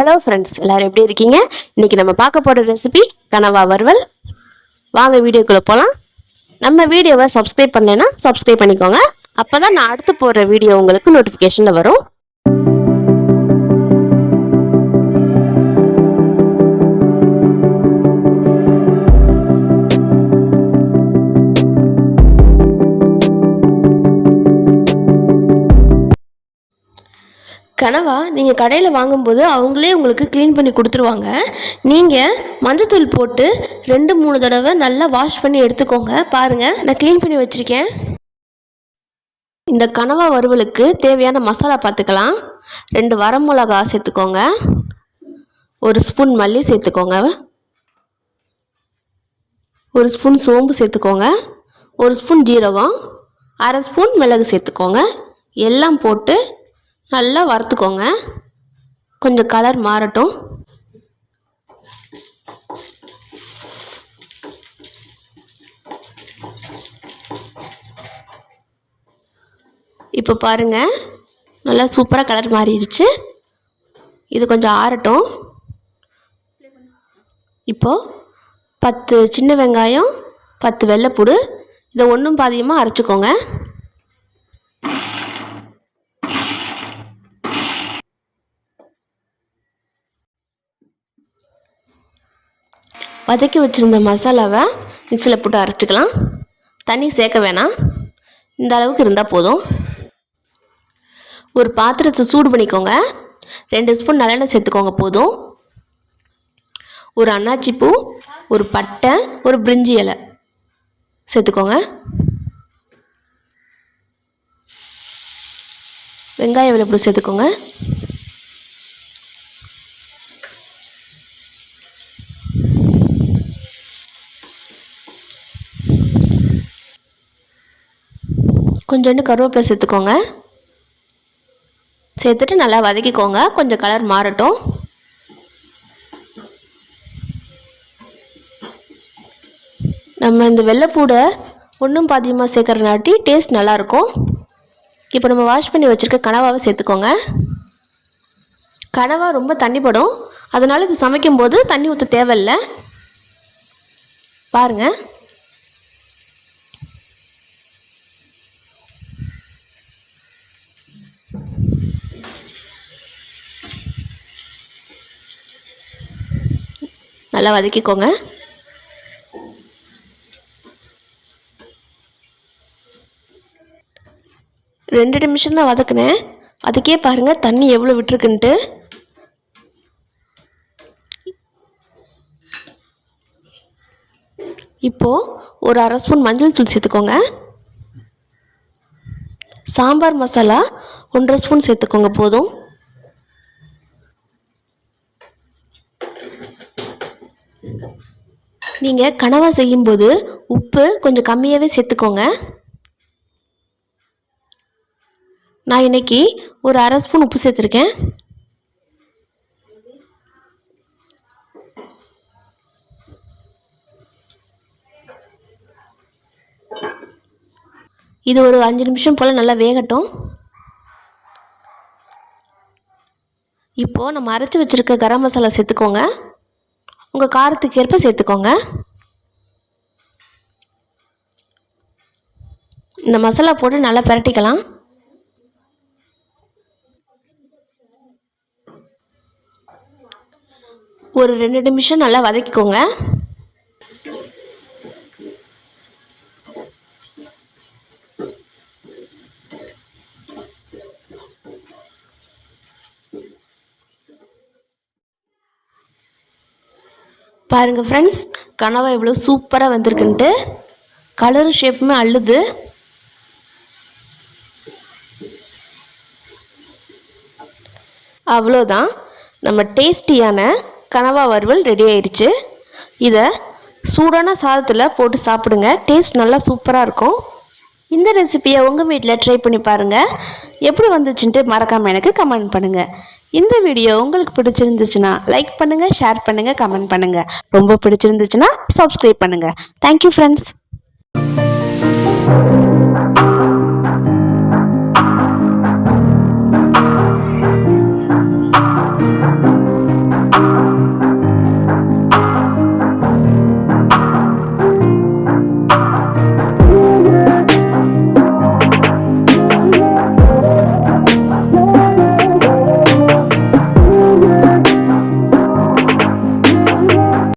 Hello friends எல்லாரும் எப்படி இருக்கீங்க? இன்னைக்கு நம்ம பார்க்க போகிற ரெசிபி கனவா வறுவல். வாங்க வீடியோக்குள்ளே போகலாம் நம்ம வீடியோவை சப்ஸ்கிரைப் பண்ணலைன்னா சப்ஸ்கிரைப் பண்ணிக்கோங்க. அப்போ தான் நான் அடுத்து போடுற வீடியோ உங்களுக்கு நோட்டிஃபிகேஷனில் வரும். கனவா நீங்கள் கடையில் வாங்கும்போது அவங்களே உங்களுக்கு க்ளீன் பண்ணி கொடுத்துருவாங்க. நீங்கள் மஞ்சத்தூள் போட்டு ரெண்டு மூணு தடவை நல்லா வாஷ் பண்ணி எடுத்துக்கோங்க. பாருங்கள் நான் க்ளீன் பண்ணி வச்சுருக்கேன். இந்த கனவா வறுவலுக்கு தேவையான மசாலா பார்த்துக்கலாம். ரெண்டு வரமிளகா சேர்த்துக்கோங்க. ஒரு ஸ்பூன் மல்லி சேர்த்துக்கோங்க. ஒரு ஸ்பூன் சோம்பு சேர்த்துக்கோங்க. ஒரு ஸ்பூன் ஜீரகம். அரை ஸ்பூன் மிளகு சேர்த்துக்கோங்க. எல்லாம் போட்டு நல்லா வறுத்துக்கோங்க. கொஞ்சம் கலர் மாறட்டும். இப்போ பாருங்கள் நல்லா சூப்பராக கலர் மாறிடுச்சு. இது கொஞ்சம் ஆறட்டும். இப்போது பத்து சின்ன வெங்காயம் பத்து வெள்ளைப்பூடு இதை ஒன்றும் பாதியமாக அரைச்சிக்கோங்க. வதக்கி வச்சுருந்த மசாலாவை மிக்சியில் போட்டு அரைச்சிக்கலாம். தண்ணி சேர்க்க வேணாம். இந்த அளவுக்கு இருந்தால் போதும். ஒரு பாத்திரத்தை சூடு பண்ணிக்கோங்க. ரெண்டு ஸ்பூன் நல்லெண்ணெய் சேர்த்துக்கோங்க போதும். ஒரு அன்னாச்சி பூ ஒரு பட்டை ஒரு பிரிஞ்சி இலை சேர்த்துக்கோங்க. வெங்காயம் விளப்பூ சேர்த்துக்கோங்க. கொஞ்சோண்டு கருவேப்பிலை சேர்த்துக்கோங்க. சேர்த்துட்டு நல்லா வதக்கிக்கோங்க. கொஞ்சம் கலர் மாறட்டும். நம்ம இந்த வெள்ளைப்பூடை ஒன்றும் பாதியமாக சேர்க்குறனாட்டி டேஸ்ட் நல்லாயிருக்கும் இப்போ நம்ம வாஷ் பண்ணி வச்சுருக்க கனவாவை சேர்த்துக்கோங்க. கனவா ரொம்ப தண்ணி படும் அதனால் இது சமைக்கும்போது தண்ணி ஊற்ற தேவையில்லை. பாருங்கள் நல்லா வதக்கிக்கோங்க. ரெண்டு நிமிஷம் தான் வதக்குனேன். அதுக்கே பாருங்கள் தண்ணி எவ்வளோ விட்டுருக்குன்ட்டு. இப்போது ஒரு அரை ஸ்பூன் மஞ்சள் தூள் சேர்த்துக்கோங்க. சாம்பார் மசாலா ஒன்றரை ஸ்பூன் சேர்த்துக்கோங்க போதும். நீங்கள் கனவா செய்யும்போது உப்பு கொஞ்சம் கம்மியாகவே சேர்த்துக்கோங்க. நான் இன்னைக்கு ஒரு அரை ஸ்பூன் உப்பு சேர்த்துருக்கேன். இது ஒரு அஞ்சு நிமிஷம் போல் நல்லா வேகட்டும். இப்போது நம்ம அரைச்சி வச்சுருக்க கரம் மசாலா சேர்த்துக்கோங்க. உங்கள் காரத்துக்கு ஏற்ப சேர்த்துக்கோங்க. இந்த மசாலா போட்டு நல்லா பிரட்டிக்கலாம். ஒரு ரெண்டு நிமிஷம் நல்லா வதக்கிக்கோங்க. பாருங்கள் ஃப்ரெண்ட்ஸ் கனவா எவ்வளோ சூப்பராக வந்திருக்குன்ட்டு கலரும் ஷேப்புமே அள்ளுது. அவ்வளோதான் நம்ம டேஸ்டியான கனவா வறுவல் ரெடி ஆயிடுச்சு இதை சூடான சாதத்தில் போட்டு சாப்பிடுங்க. டேஸ்ட் நல்லா சூப்பராக இருக்கும். இந்த ரெசிபியை உங்கள் வீட்டில் ட்ரை பண்ணி பாருங்கள் எப்படி வந்துச்சுன்ட்டு மறக்காமல் எனக்கு கமெண்ட் பண்ணுங்கள் இந்த வீடியோ உங்களுக்கு பிடிச்சிருந்துச்சுன்னா லைக் பண்ணுங்கள் ஷேர் பண்ணுங்கள் கமெண்ட் பண்ணுங்கள் ரொம்ப பிடிச்சிருந்துச்சுன்னா சப்ஸ்கிரைப் பண்ணுங்கள் தேங்க்யூ ஃப்ரெண்ட்ஸ்